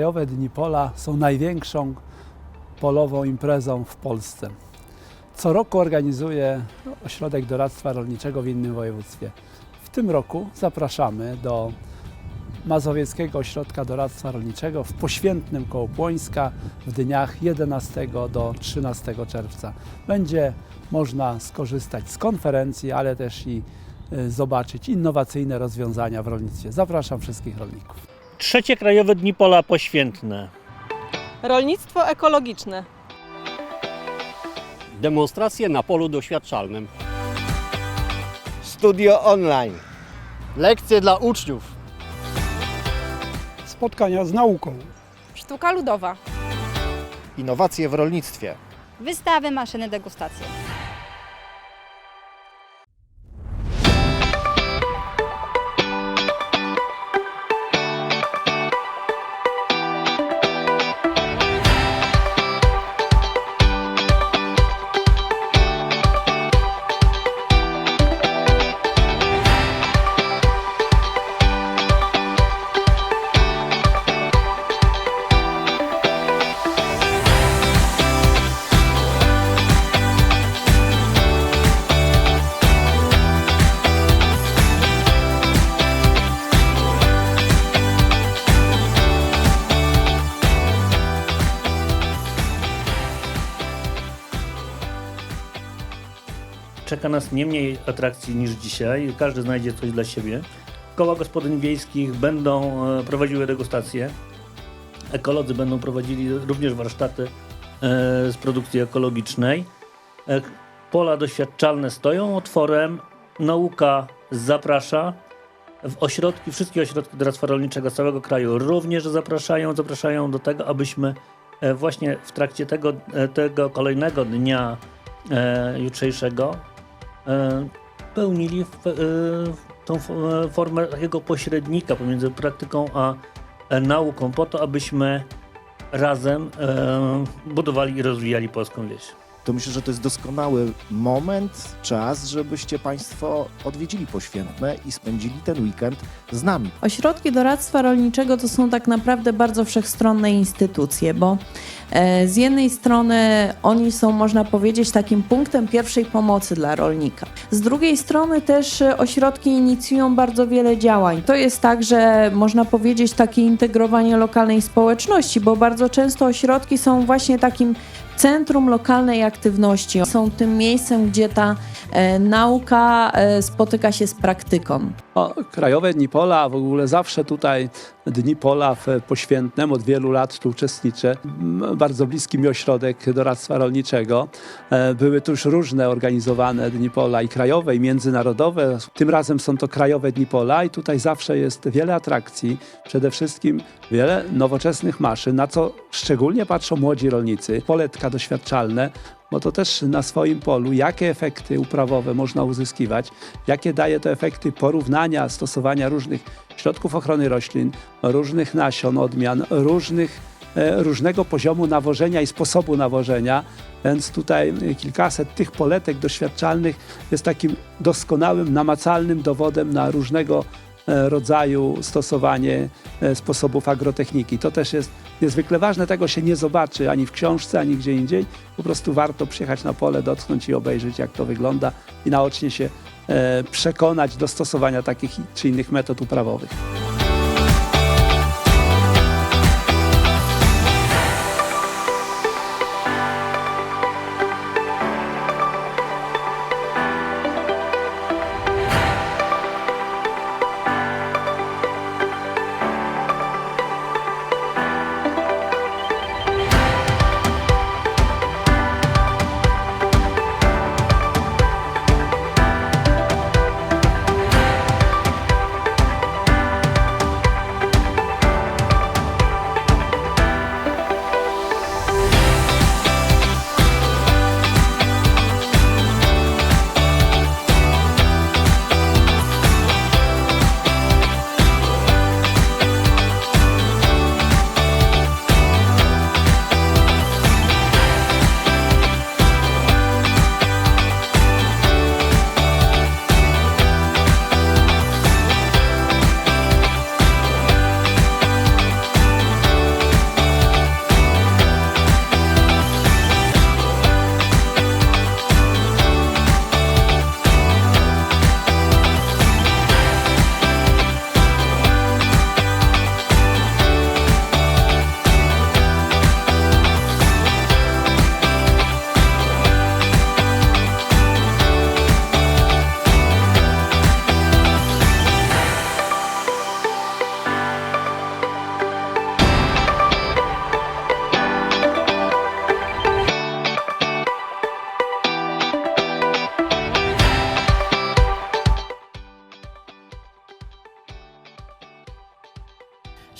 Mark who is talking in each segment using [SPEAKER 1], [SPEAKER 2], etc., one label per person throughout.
[SPEAKER 1] Krajowe Dni Pola są największą polową imprezą w Polsce. Co roku organizuje Ośrodek Doradztwa Rolniczego w innym województwie. W tym roku zapraszamy do Mazowieckiego Ośrodka Doradztwa Rolniczego w Poświętnym koło Płońska w dniach 11 do 13 czerwca. Będzie można skorzystać z konferencji, ale też i y, zobaczyć innowacyjne rozwiązania w rolnictwie. Zapraszam wszystkich rolników.
[SPEAKER 2] Trzecie Krajowe Dni Pola Poświętne.
[SPEAKER 3] Rolnictwo ekologiczne.
[SPEAKER 4] Demonstracje na polu doświadczalnym.
[SPEAKER 5] Studio online.
[SPEAKER 4] Lekcje dla uczniów.
[SPEAKER 6] spotkania z nauką.
[SPEAKER 3] Sztuka ludowa.
[SPEAKER 5] Innowacje w rolnictwie.
[SPEAKER 7] Wystawy, maszyny, degustacje.
[SPEAKER 2] Czeka nas nie mniej atrakcji niż dzisiaj. Każdy znajdzie coś dla siebie. Koła gospodyń wiejskich będą e, prowadziły degustacje. Ekolodzy będą prowadzili również warsztaty e, z produkcji ekologicznej. E, Pola doświadczalne stoją otworem. Nauka zaprasza. W ośrodki, wszystkie ośrodki doradztwa rolniczego z całego kraju również zapraszają. Zapraszają do tego, abyśmy właśnie w trakcie tego, tego kolejnego dnia jutrzejszego pełnili w, e, tą e, formę takiego pośrednika pomiędzy praktyką a e, nauką, po to, abyśmy razem e, budowali i rozwijali polską wieś.
[SPEAKER 8] to myślę, że to jest doskonały moment, czas, żebyście Państwo odwiedzili Poświętne i spędzili ten weekend z nami.
[SPEAKER 9] Ośrodki doradztwa rolniczego to są tak naprawdę bardzo wszechstronne instytucje, bo e, z jednej strony oni są, można powiedzieć, takim punktem pierwszej pomocy dla rolnika. Z drugiej strony też e, ośrodki inicjują bardzo wiele działań. To jest także, można powiedzieć, takie integrowanie lokalnej społeczności, bo bardzo często ośrodki są właśnie takim centrum lokalnej aktywności. Są tym miejscem, gdzie ta e, nauka e, spotyka się z praktyką.
[SPEAKER 1] O, Krajowe Dni Pola, w ogóle zawsze tutaj Dni Pola w Poświętnem, od wielu lat tu uczestniczę. Bardzo bliski mi ośrodek doradztwa rolniczego. E, Były tu już różne organizowane Dni Pola i krajowe, i międzynarodowe. Tym razem są to Krajowe Dni Pola i tutaj zawsze jest wiele atrakcji, przede wszystkim wiele nowoczesnych maszyn, na co szczególnie patrzą młodzi rolnicy. Poletka doświadczalne, bo to też na swoim polu, jakie efekty uprawowe można uzyskiwać, jakie daje to efekty porównania, stosowania różnych środków ochrony roślin, różnych nasion, odmian, różnych, e, różnego poziomu nawożenia i sposobu nawożenia. Więc tutaj kilkaset tych poletek doświadczalnych jest takim doskonałym, namacalnym dowodem na różnego rodzaju stosowanie e, sposobów agrotechniki. To też jest niezwykle ważne, tego się nie zobaczy ani w książce, ani gdzie indziej. Po prostu warto przyjechać na pole, dotknąć i obejrzeć, jak to wygląda i naocznie się e, przekonać do stosowania takich czy innych metod uprawowych.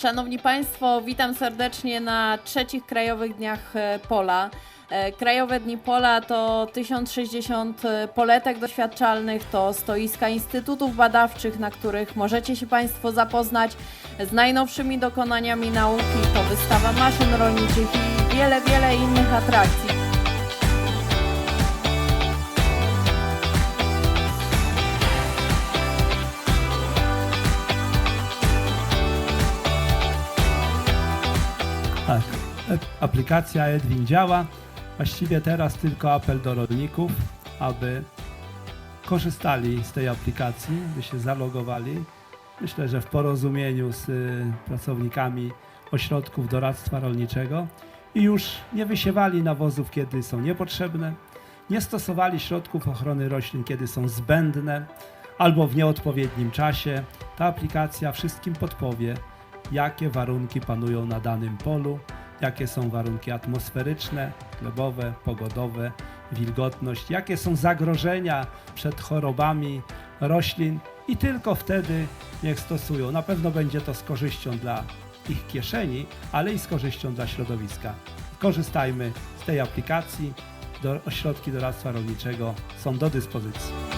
[SPEAKER 9] Szanowni Państwo, witam serdecznie na trzecich Krajowych Dniach e, Pola. E, Krajowe Dni Pola to 1060 poletek doświadczalnych, to stoiska instytutów badawczych, na których możecie się Państwo zapoznać z najnowszymi dokonaniami nauki, to wystawa maszyn rolniczych i wiele, wiele innych atrakcji.
[SPEAKER 1] Aplikacja Edwin działa. Właściwie teraz tylko apel do rolników, aby korzystali z tej aplikacji, by się zalogowali. Myślę, że w porozumieniu z y, pracownikami ośrodków doradztwa rolniczego i już nie wysiewali nawozów, kiedy są niepotrzebne, nie stosowali środków ochrony roślin, kiedy są zbędne albo w nieodpowiednim czasie. Ta aplikacja wszystkim podpowie, jakie warunki panują na danym polu, jakie są warunki atmosferyczne, glebowe, pogodowe, wilgotność, jakie są zagrożenia przed chorobami roślin i tylko wtedy niech stosują. Na pewno będzie to z korzyścią dla ich kieszeni, ale i z korzyścią dla środowiska. Korzystajmy z tej aplikacji. Do, ośrodki doradztwa rolniczego są do dyspozycji.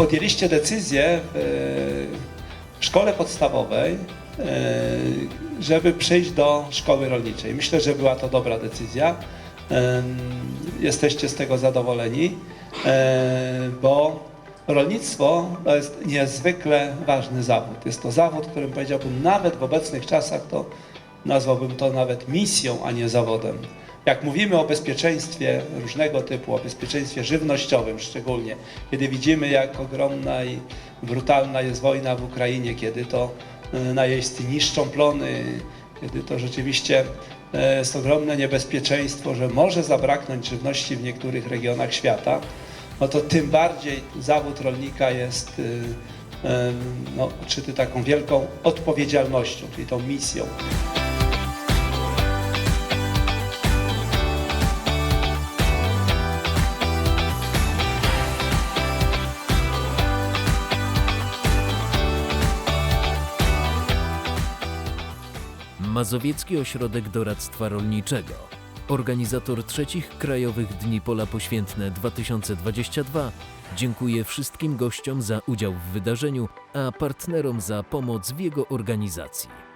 [SPEAKER 1] Podjęliście decyzję w w szkole podstawowej, e, żeby przyjść do szkoły rolniczej. Myślę, że była to dobra decyzja. Jesteście z tego zadowoleni, e, bo rolnictwo to jest niezwykle ważny zawód. Jest to zawód, którym powiedziałbym nawet w obecnych czasach to nazwałbym to nawet misją, a nie zawodem. Jak mówimy o bezpieczeństwie różnego typu, o bezpieczeństwie żywnościowym szczególnie, kiedy widzimy jak ogromna i brutalna jest wojna w Ukrainie, kiedy to e, najeźdźcy niszczą plony, kiedy to rzeczywiście e, jest ogromne niebezpieczeństwo, że może zabraknąć żywności w niektórych regionach świata, no to tym bardziej zawód rolnika jest e, no, czyty taką wielką odpowiedzialnością, czyli tą misją.
[SPEAKER 6] Mazowiecki Ośrodek Doradztwa Rolniczego. Organizator trzecich Krajowych Dni Pola Poświętne 2022 dziękuję wszystkim gościom za udział w wydarzeniu, a partnerom za pomoc w jego organizacji.